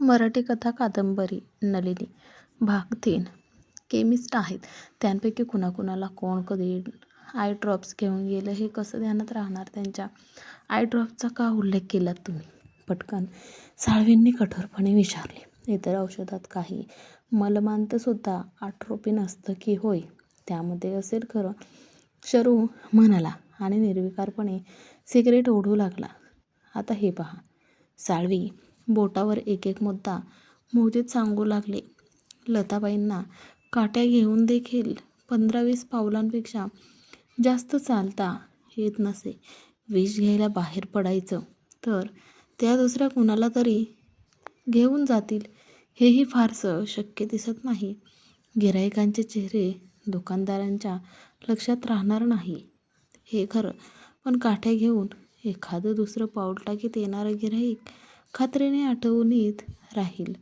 मराठी कथा कादंबरी नलिनी भाग तीन. केमिस्ट आहेत. त्यांपैकी कुणाकुणाला कोण कधी आय ड्रॉप्स घेऊन गेलं हे कसं ध्यानात राहणार? त्यांच्या आय ड्रॉपचा का उल्लेख केलात तुम्ही? पटकन. साळवींनी कठोरपणे विचारले. इतर औषधात काही मलमांतसुद्धा आट्रोपिन असतं की होय? त्यामध्ये असेल खरं. शरू म्हणाला आणि निर्विकारपणे सिगरेट ओढू लागला. आता हे पहा. साळवी बोटावर एक एक मुद्दा मोहित सांगू लागले. लताबाईंना काट्या घेऊन देखील पंधरा वीस पावलांपेक्षा जास्त चालता येत नसे. विष घ्यायला बाहेर पडायचं तर त्या दुसऱ्या कुणाला तरी घेऊन जातील हेही फारसं शक्य दिसत नाही. गिरायकांचे चेहरे दुकानदारांच्या लक्षात राहणार नाही. हे खरं पण काठ्या घेऊन एखादं दुसरं पाऊल टाकीत येणारं गिराईक खात्रीने आठवणीत राहील.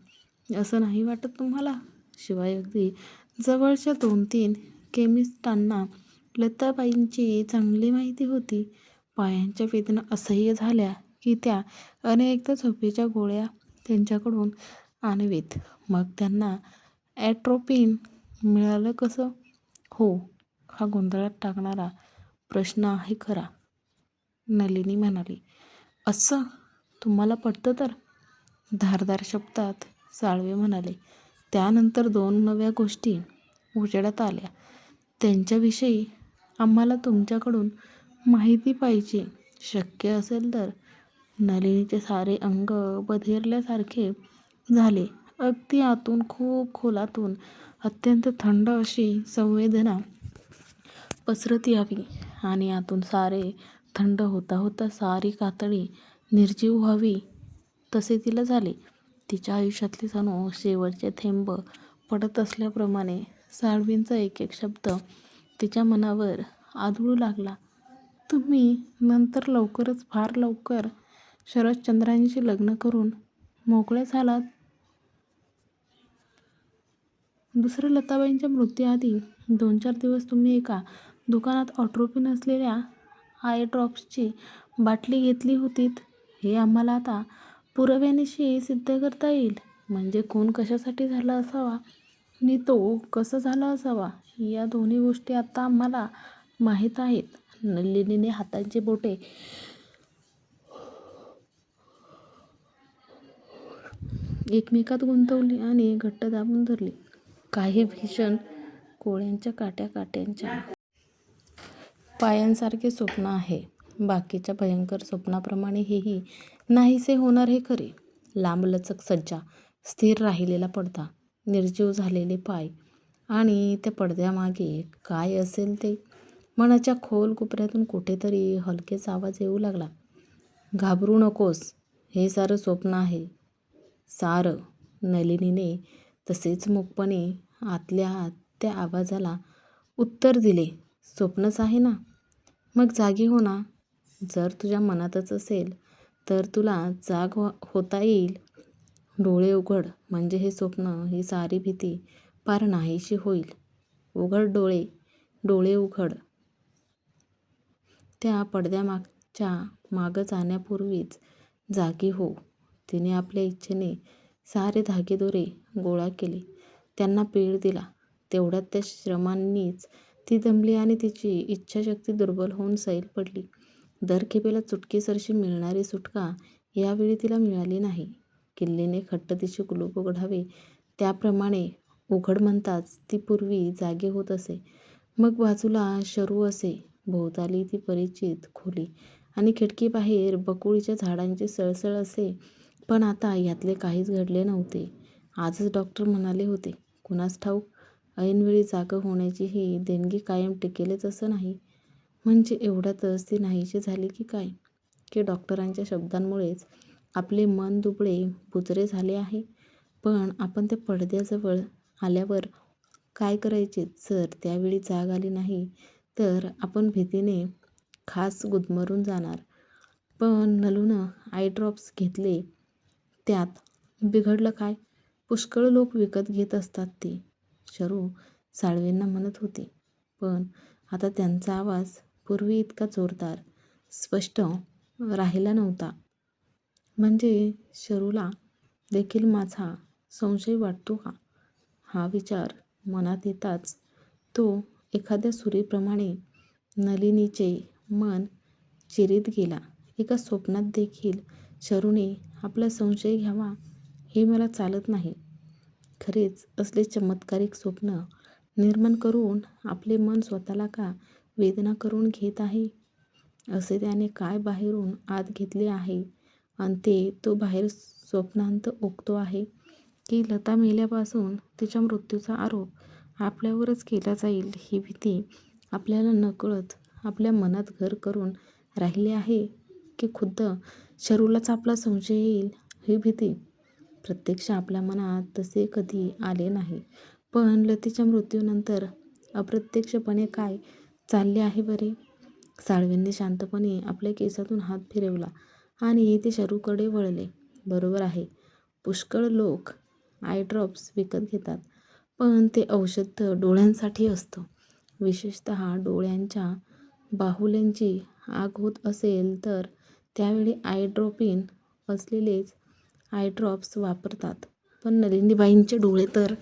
असं नाही वाटत तुम्हाला? शिवाय अगदी जवळच्या दोन तीन केमिस्टांना लताबाईंची चांगली माहिती होती. पायांच्या वेदना असह्य झाल्या की त्या अनेकदा झोपेच्या गोळ्या त्यांच्याकडून आणवीत. मग त्यांना ॲट्रोपिन मिळालं कसं? हो हा गोंधळात टाकणारा प्रश्न आहे खरा नलिनी म्हणाली. असं? तुम्हाला पटतं तर? धारदार शब्दात साळवे म्हणाले. त्यानंतर दोन नव्या गोष्टी उजेडात आल्या. त्यांच्याविषयी आम्हाला तुमच्याकडून माहिती पाहिजे. शक्य असेल तर नलिनीचे सारे अंग बधिरल्यासारखे झाले. अगदी आतून खूप खोलातून अत्यंत थंड अशी संवेदना पसरत यावी आणि आतून सारे थंड होता होता सारी कातडी निर्जीव व्हावी. तसे तिला झाले. तिच्या आयुष्यातले जणू शेवटचे थेंब पडत असल्याप्रमाणे साळवींचा एक एक शब्द तिच्या मनावर आदळू लागला. तुम्ही नंतर लवकरच फार लवकर शरदचंद्रांशी लग्न करून मोकळे झालात. दुसरं लताबाईंच्या मृत्यूआधी दोन चार दिवस तुम्ही एका दुकानात ऑट्रोपिन असलेल्या आय ड्रॉप्सची बाटली घेतली होतीत. हे आम्हाला आता पुराव्यानिशी सिद्ध करता येईल. म्हणजे खून कशासाठी झाला असावा? आणि तो कसा झाला असावा? या दोन्ही गोष्टी आता आम्हाला माहीत आहेत. नलिनीने हातांची बोटे एकमेकात गुंतवली आणि घट्ट दाबून धरली. काही भीषण कोळ्यांच्या काट्या काट्यांच्या पायांसारखे स्वप्न आहे. बाकीच्या भयंकर स्वप्नाप्रमाणे हेही नाहीसे होणार हे खरे. लांबलचक सज्जा स्थिर राहिलेला पडदा निर्जीव झालेले पाय आणि त्या पडद्यामागे काय असेल ते? मनाच्या खोल कोपऱ्यातून कुठेतरी हलकेच आवाज येऊ लागला. घाबरू नकोस हे सारं स्वप्न आहे. सारं नलिनीने तसेच मूकपणे आतल्या आत त्या आवाजाला उत्तर दिले. स्वप्नच आहे ना? मग जागी हो ना. जर तुझ्या मनातच असेल तर तुला जाग हो-, होता येईल. डोळे उघड. म्हणजे हे स्वप्न ही सारी भीती पार नाहीशी होईल. उघड डोळे. डोळे उघड. त्या पडद्यामागच्या मागं जाण्यापूर्वीच जागी हो. तिने आपल्या इच्छेने सारे धागेदोरे गोळा केले. त्यांना पीळ दिला. तेवढ्यात त्या श्रमांनीच ती दमली आणि तिची इच्छाशक्ती दुर्बल होऊन सैल पडली. दरखेपेला चुटकीसरशी मिळणारी सुटका यावेळी तिला मिळाली नाही. किल्लीने खट्ट तिचे कुलूप उघडावे त्याप्रमाणे उघड म्हणताच ती पूर्वी जागे होत असे. मग बाजूला शरू असे. भोवताली ती परिचित खोली आणि खिडकीबाहेर बकुळीच्या झाडांची सळसळ असे. पण आता यातले काहीच घडले नव्हते. आजच डॉक्टर म्हणाले होते कुणास ठाऊक ऐनवेळी जागं होण्याची ही देणगी कायम टिकेलच असं नाही. म्हणजे एवढ्यातच ती नाहीशी झाली की काय? की डॉक्टरांच्या शब्दांमुळेच आपले मन दुबळे बुजरे झाले आहे. पण आपण त्या पडद्याजवळ आल्यावर काय करायचे? जर त्यावेळी जाग आली नाही तर आपण भीतीने खास गुदमरून जाणार. पण नलूनं आय ड्रॉप्स घेतले त्यात बिघडलं काय? पुष्कळ लोक विकत घेत असतात ते शरू साळवेंना म्हणत होती. पण आता त्यांचा आवाज पूर्वी इतका जोरदार स्पष्ट राहिला नव्हता. म्हणजे शरूला देखील माझा संशय वाटतो का? हा विचार मनात येताच तो एखाद्या सुरीप्रमाणे नलिनीचे मन चिरीत गेला. एका स्वप्नात देखील शरूने आपला संशय घ्यावा हे मला चालत नाही. खरेच असले चमत्कारिक स्वप्न निर्माण करून आपले मन स्वतःला का वेदना करून घेत आहे. असे त्याने काय बाहेरून आत घेतले आहे? आणि ते तो बाहेर स्वप्नांत ओकतो आहे की लता मेल्यापासून तिच्या मृत्यूचा आरोप आपल्यावरच केला जाईल ही भीती आपल्याला नकळत आपल्या मनात घर करून राहिली आहे की खुद्द शरूलाच आपला संशय येईल ही भीती प्रत्यक्ष आपल्या मनात तसे कधी आले नाही. पण लतीच्या मृत्यूनंतर अप्रत्यक्षपणे काय चालले आहे बरे. साळवेंनी शांतपणे आपल्या केसातून हात फिरवला आणि ते शरूकडे वळले. बरोबर आहे. पुष्कळ लोक आय ड्रॉप्स विकत घेतात पण ते औषध डोळ्यांसाठी असतं. विशेषत डोळ्यांच्या बाहुल्यांची आग होत असेल तर त्यावेळी आय ड्रॉपिन असलेलेच आय ड्रॉप्स वापरतात. पण नलिनीबाईंचे डोळे तर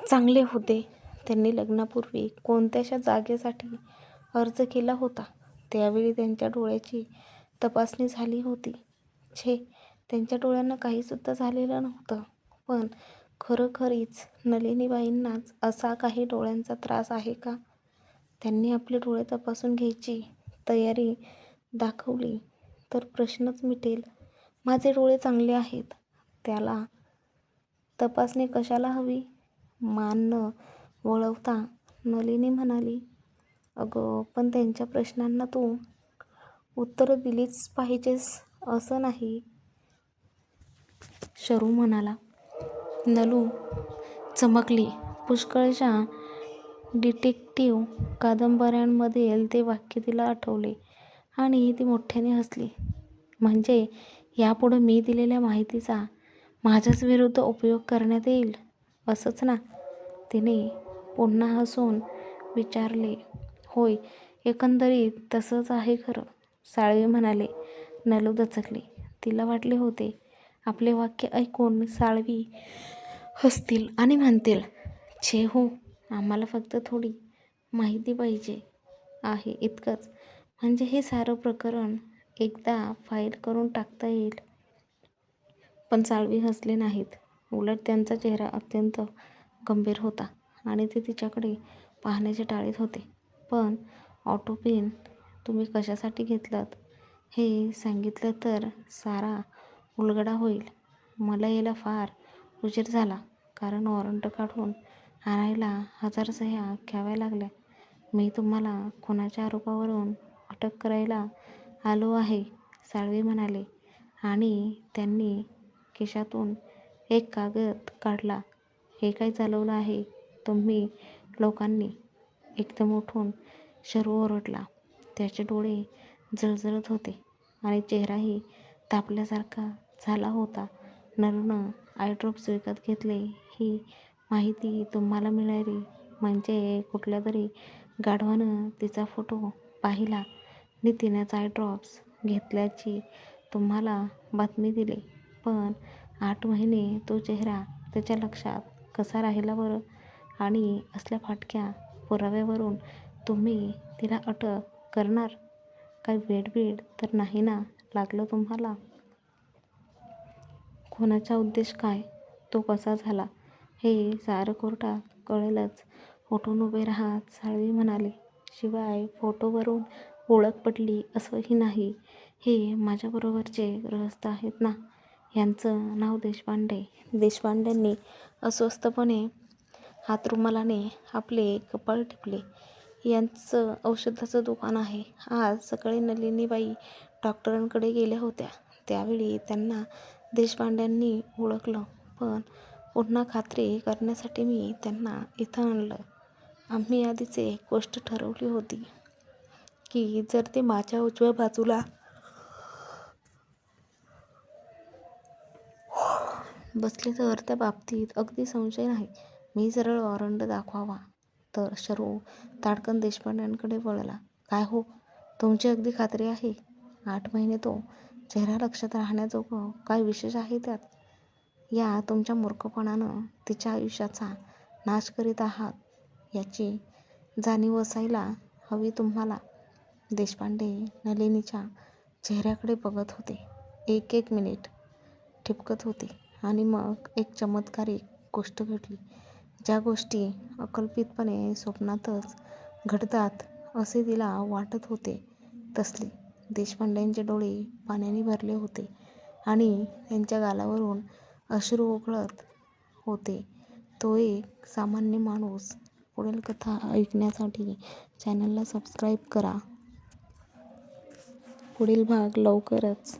चांगले होते. त्यांनी लग्नापूर्वी कोणत्याशा जागेसाठी अर्ज केला होता? त्यावेळी त्यांच्या डोळ्याची तपासणी झाली होती. छे त्यांच्या डोळ्यांना काहीसुद्धा झालेलं नव्हतं. पण खरोखरीच नलिनीबाईंनाच असा काही डोळ्यांचा त्रास आहे का? त्यांनी आपले डोळे तपासून घ्यायची तयारी दाखवली तर प्रश्नच मिटेल. माझे डोळे चांगले आहेत. त्याला तपासणी कशाला हवी? मान न वळवता. नलिनी म्हणाली अगं पण त्यांच्या प्रश्नांना तू उत्तरं दिलीच पाहिजेस असं नाही. शरू म्हणाला. नलू चमकली. पुष्कळशा डिटेक्टिव्ह कादंबऱ्यांमधील ते वाक्य तिला आठवले आणि ती मोठ्याने हसली. म्हणजे यापुढं मी दिलेल्या माहितीचा माझ्याच विरुद्ध उपयोग करण्यात येईल? असंच ना? तिने पुन्हा हसून विचारले होय एकंदरीत तसंच आहे खरं. साळवी म्हणाले नलू दचकली. तिला वाटले होते आपले वाक्य ऐकून साळवी हसतील आणि म्हणतील छे हो आम्हाला फक्त थोडी माहिती पाहिजे आहे इतकंच. म्हणजे हे सारं प्रकरण एकदा फाईल करून टाकता येईल. पण साळवी हसले नाहीत. उलट त्यांचा चेहरा अत्यंत गंभीर होता. आणि ते तिच्याकडे पाहण्याचे टाळीत होते. पण ऑटोपिन तुम्ही कशासाठी घेतलात? हे सांगितलं तर सारा उलगडा होईल. मला यायला फार उशीर झाला कारण वॉरंट काढून आणायला हजार सह्या घ्याव्या लागल्या. मी तुम्हाला खुनाच्या आरोपावरून अटक करायला आलो आहे साळवी म्हणाले. आणि त्यांनी खिशातून एक कागद काढला. हे काय चालवलं आहे? तुम्ही लोकांनी एकदम उठून शरू ओरडला. त्याचे डोळे जळजळत होते आणि चेहराही तापल्यासारखा झाला होता. नरनं आयड्रॉप्स विकत घेतले. ही माहिती तुम्हाला मिळाली म्हणजे कुठल्या तरी गाढवानं तिचा फोटो पाहिला. आणि तिनेच आय ड्रॉप्स घेतल्याची तुम्हाला बातमी दिली. पण आठ महिने तो चेहरा त्याच्या लक्षात कसा राहिला बरं? आणि असल्या फाटक्या पुराव्यावरून तुम्ही तिला अटक करणार? काय वेडबीड तर नाही ना लागलं तुम्हाला? खुनाचा उद्देश काय? तो कसा झाला? हे सारं कोर्टात कळेलच. उठून उभे राहत साळवी म्हणाले. शिवाय फोटोवरून ओळख पडली असंही नाही. हे माझ्याबरोबरचे गृहस्थ आहेत ना? यांचं नाव देशपांडे. देशपांड्यांनी अस्वस्थपणे हातरुमालाने आपले कपाळ टिपले. यांचं औषधाचं दुकान आहे. आज सकाळी नलिनीबाई डॉक्टरांकडे गेल्या होत्या. त्यावेळी त्यांना देशपांड्यांनी ओळखलं. पण पुन्हा खात्री करण्यासाठी मी त्यांना इथं आणलं. आम्ही आधीच एक गोष्ट ठरवली होती की जर ते माझ्या उजव्या बाजूला बसले तर त्या बाबतीत अगदी संशय नाही. मी सरळ वॉरंट दाखवावा. तर शरू. ताडकन देशपांड्यांकडे वळला. काय हो? तुमची अगदी खात्री आहे? आठ महिने तो चेहरा लक्षात राहण्याजोगं काय विशेष आहे त्यात? या तुमच्या मूर्खपणानं तिच्या आयुष्याचा नाश करीत आहात. याची जाणीव असायला हवी तुम्हाला. देशपांडे नलिनीच्या चेहऱ्याकडे बघत होते. एक एक मिनिट ठिपकत होते आणि मग एक चमत्कारिक गोष्ट घडली. ज्या गोष्टी अकल्पितपणे स्वप्नातच घडतात असे तिला वाटत होते. तसले देशपांड्यांचे डोळे पाण्याने भरले होते आणि त्यांच्या गालावरून अश्रू ओघळत होते. तो एक सामान्य माणूस. पुढील कथा ऐकण्यासाठी चॅनलला सबस्क्राईब करा. पुढील भाग लवकरच